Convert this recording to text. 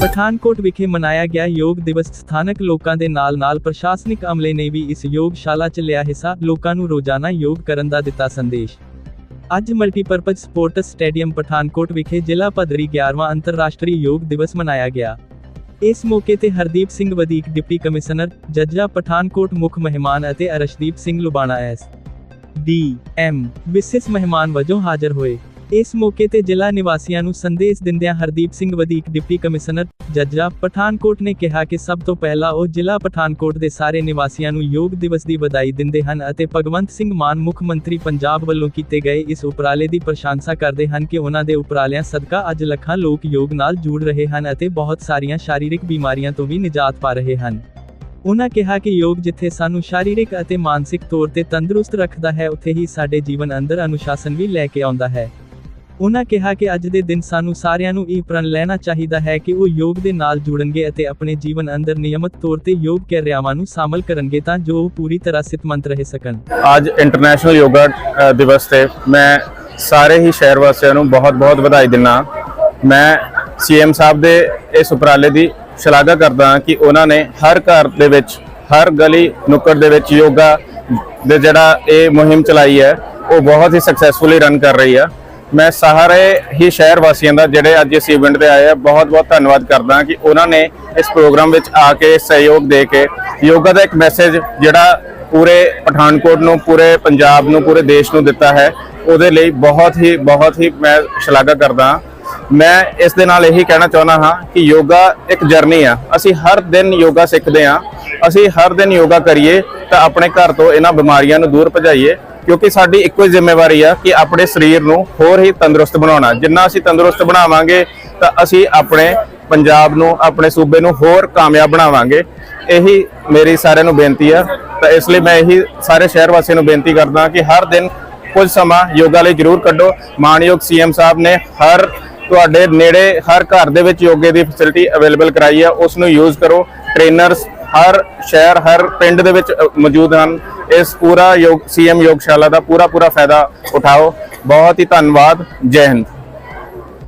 ਪਠਾਨਕੋਟ ਵਿਖੇ ਮਨਾਇਆ ਗਿਆ ਯੋਗ ਦਿਵਸ ਸਥਾਨਕ ਲੋਕਾਂ ਦੇ ਨਾਲ-ਨਾਲ ਪ੍ਰਸ਼ਾਸਨਿਕ ਅਮਲੇ ਨੇ ਵੀ ਇਸ ਯੋਗਸ਼ਾਲਾ 'ਚ ਲਿਆ ਹਿੱਸਾ, ਲੋਕਾਂ ਨੂੰ ਰੋਜ਼ਾਨਾ ਯੋਗ ਕਰਨ ਦਾ ਦਿੱਤਾ ਸੰਦੇਸ਼। ਅੱਜ ਮਲਟੀਪਰਪਜ਼ ਸਪੋਰਟਸ ਸਟੇਡੀਅਮ ਪਠਾਨਕੋਟ ਵਿਖੇ ਜ਼ਿਲ੍ਹਾ ਪੱਧਰੀ 11ਵਾਂ ਅੰਤਰਰਾਸ਼ਟਰੀ ਯੋਗ ਦਿਵਸ ਮਨਾਇਆ ਗਿਆ। ਇਸ ਮੌਕੇ ਤੇ ਹਰਦੀਪ ਸਿੰਘ ਵਧੀਕ, ਡਿਪਟੀ ਕਮਿਸ਼ਨਰ, ਜੱਜਾ ਪਠਾਨਕੋਟ ਮੁੱਖ ਮਹਿਮਾਨ ਅਤੇ Arshdeep Singh Lubana S D M ਵਿਸ਼ੇਸ਼ ਮਹਿਮਾਨ ਵਜੋਂ ਹਾਜ਼ਰ ਹੋਏ। ਇਸ ਮੌਕੇ ਤੇ ਜ਼ਿਲ੍ਹਾ ਨਿਵਾਸੀਆਂ ਨੂੰ ਸੰਦੇਸ਼ ਦਿੰਦਿਆਂ ਹਰਦੀਪ ਸਿੰਘ ਵਧੀਕ, ਡਿਪਟੀ ਕਮਿਸ਼ਨਰ, ਜੱਜਾ ਪਠਾਨਕੋਟ ਨੇ ਕਿਹਾ ਕਿ ਸਭ ਤੋਂ ਪਹਿਲਾਂ ਉਹ ਜ਼ਿਲ੍ਹਾ ਪਠਾਨਕੋਟ ਦੇ ਸਾਰੇ ਨਿਵਾਸੀਆਂ ਨੂੰ ਯੋਗ ਦਿਵਸ ਦੀ ਵਧਾਈ ਦਿੰਦੇ ਹਨ ਅਤੇ ਭਗਵੰਤ ਸਿੰਘ ਮਾਨ ਮੁੱਖ ਮੰਤਰੀ ਪੰਜਾਬ ਵੱਲੋਂ ਕੀਤੇ ਗਏ ਇਸ ਉਪਰਾਲੇ ਦੀ ਪ੍ਰਸ਼ੰਸਾ ਕਰਦੇ ਹਨ ਕਿ ਉਹਨਾਂ ਦੇ ਉਪਰਾਲਿਆਂ ਸਦਕਾ ਅੱਜ ਲੱਖਾਂ ਲੋਕ ਯੋਗ ਨਾਲ ਜੁੜ ਰਹੇ ਹਨ ਅਤੇ ਬਹੁਤ ਸਾਰੀਆਂ ਸ਼ਾਰੀਰਿਕ ਬਿਮਾਰੀਆਂ ਤੋਂ ਵੀ ਨਿਜਾਤ ਪਾ ਰਹੇ ਹਨ। ਉਹਨਾਂ ਕਿਹਾ ਕਿ ਯੋਗ ਜਿੱਥੇ ਸਾਨੂੰ ਸ਼ਾਰੀਰਿਕ ਅਤੇ ਮਾਨਸਿਕ ਤੌਰ ਤੇ ਤੰਦਰੁਸਤ ਰੱਖਦਾ ਹੈ, ਉੱਥੇ ਹੀ ਸਾਡੇ ਜੀਵਨ ਅੰਦਰ ਅਨੁਸ਼ਾਸਨ ਵੀ ਲੈ ਕੇ ਆਉਂਦਾ ਹੈ। ਉਹਨਾਂ ਕਿਹਾ ਕਿ ਅੱਜ ਦੇ ਦਿਨ ਸਾਨੂੰ ਸਾਰਿਆਂ ਨੂੰ ਇਹ ਪ੍ਰਣ ਲੈਣਾ ਚਾਹੀਦਾ ਹੈ ਕਿ ਉਹ ਯੋਗ ਦੇ ਨਾਲ ਜੁੜਨਗੇ ਅਤੇ ਆਪਣੇ ਜੀਵਨ ਅੰਦਰ ਨਿਯਮਤ ਤੌਰ ਤੇ ਯੋਗ ਕਿਰਿਆਵਾਂ ਨੂੰ ਸ਼ਾਮਲ ਕਰਨਗੇ ਤਾਂ ਜੋ ਉਹ ਪੂਰੀ ਤਰ੍ਹਾਂ ਸਿਤਮੰਤ ਰਹਿ ਸਕਣ। ਅੱਜ ਇੰਟਰਨੈਸ਼ਨਲ ਯੋਗਾ ਦਿਵਸ ਤੇ ਮੈਂ ਸਾਰੇ ਹੀ ਸ਼ਹਿਰ ਵਾਸੀਆਂ ਨੂੰ ਬਹੁਤ-ਬਹੁਤ ਵਧਾਈ ਦਿੰਦਾ ਮੈਂ ਸੀਐਮ ਸਾਹਿਬ ਦੇ ਇਸ ਉਪਰਾਲੇ ਦੀ ਸ਼ਲਾਘਾ ਕਰਦਾ ਹਾਂ ਕਿ ਉਹਨਾਂ ਨੇ ਹਰ ਘਰ ਦੇ ਵਿੱਚ, ਹਰ ਗਲੀ ਨੁੱਕੜ ਦੇ ਵਿੱਚ ਯੋਗਾ ਦੇ ਜਿਹੜਾ ਇਹ ਮੁਹਿੰਮ ਚਲਾਈ ਹੈ, ਉਹ ਬਹੁਤ ਹੀ ਸਕਸੈਸਫੁਲੀ ਰਨ ਕਰ ਰਹੀ ਆ। ਮੈਂ ਸਾਰੇ ਹੀ ਸ਼ਹਿਰ ਵਾਸੀਆਂ ਦਾ, ਜਿਹੜੇ ਅੱਜ ਇਸ ਇਵੈਂਟ ਤੇ ਆਏ ਆ, ਬਹੁਤ-ਬਹੁਤ ਧੰਨਵਾਦ ਕਰਦਾ ਕਿ ਉਹਨਾਂ ਨੇ ਇਸ ਪ੍ਰੋਗਰਾਮ ਵਿੱਚ ਆ ਕੇ ਸਹਿਯੋਗ ਦੇ ਕੇ ਯੋਗਾ ਦਾ ਇੱਕ ਮੈਸੇਜ ਜਿਹੜਾ ਪੂਰੇ ਪਠਾਨਕੋਟ ਨੂੰ, ਪੂਰੇ ਪੰਜਾਬ ਨੂੰ, ਪੂਰੇ ਦੇਸ਼ ਨੂੰ ਦਿੱਤਾ ਹੈ। ਉਹਦੇ ਲਈ ਬਹੁਤ ਹੀ ਬਹੁਤ ਹੀ ਮੈਂ ਸ਼ਲਾਘਾ ਕਰਦਾ ਹਾਂ। ਮੈਂ ਇਸ ਦੇ ਨਾਲ ਇਹੀ ਕਹਿਣਾ ਚਾਹੁੰਦਾ ਹਾਂ ਕਿ ਯੋਗਾ ਇੱਕ ਜਰਨੀ ਆ। ਅਸੀਂ ਹਰ ਦਿਨ ਯੋਗਾ ਸਿੱਖਦੇ ਹਾਂ। ਅਸੀਂ ਹਰ ਦਿਨ ਯੋਗਾ ਕਰੀਏ ਤਾਂ ਆਪਣੇ ਘਰ ਤੋਂ ਇਹਨਾਂ ਬਿਮਾਰੀਆਂ ਨੂੰ ਦੂਰ ਭਜਾਈਏ, ਕਿਉਂਕਿ ਸਾਡੀ ਇੱਕੋ ਹੀ ਜ਼ਿੰਮੇਵਾਰੀ ਆ ਕਿ ਆਪਣੇ ਸਰੀਰ ਨੂੰ ਹੋਰ ਹੀ ਤੰਦਰੁਸਤ ਬਣਾਉਣਾ। ਜਿੰਨਾ ਅਸੀਂ ਤੰਦਰੁਸਤ ਬਣਾਵਾਂਗੇ ਤਾਂ ਅਸੀਂ ਆਪਣੇ ਪੰਜਾਬ ਨੂੰ, ਆਪਣੇ ਸੂਬੇ ਨੂੰ ਹੋਰ ਕਾਮਯਾਬ ਬਣਾਵਾਂਗੇ। ਇਹੀ ਮੇਰੀ ਸਾਰਿਆਂ ਨੂੰ ਬੇਨਤੀ ਆ। ਤਾਂ ਇਸ ਲਈ ਮੈਂ ਇਹੀ ਸਾਰੇ ਸ਼ਹਿਰ ਵਾਸੀਆਂ ਨੂੰ ਬੇਨਤੀ ਕਰਦਾ ਕਿ ਹਰ ਦਿਨ ਕੁਝ ਸਮਾਂ ਯੋਗਾ ਲਈ ਜ਼ਰੂਰ ਕੱਢੋ। ਮਾਨਯੋਗ ਸੀਐਮ ਸਾਹਿਬ ਨੇ ਹਰ ਤੁਹਾਡੇ ਨੇੜੇ ਹਰ ਘਰ ਦੇ ਵਿੱਚ ਯੋਗੇ ਦੀ ਫੈਸਿਲਿਟੀ ਅਵੇਲੇਬਲ ਕਰਾਈ ਹੈ। ਉਸ ਨੂੰ ਯੂਜ਼ ਕਰੋ। ਟ੍ਰੇਨਰਸ ਹਰ ਸ਼ਹਿਰ, ਹਰ ਪਿੰਡ ਦੇ ਵਿੱਚ ਮੌਜੂਦ ਹਨ। ਇਸ ਪੂਰਾ ਯੋਗ ਸੀਐਮ ਯੋਗਸ਼ਾਲਾ ਦਾ ਪੂਰਾ ਪੂਰਾ ਫਾਇਦਾ ਉਠਾਓ। ਬਹੁਤ ਹੀ ਧੰਨਵਾਦ। ਜੈ ਹਿੰਦ।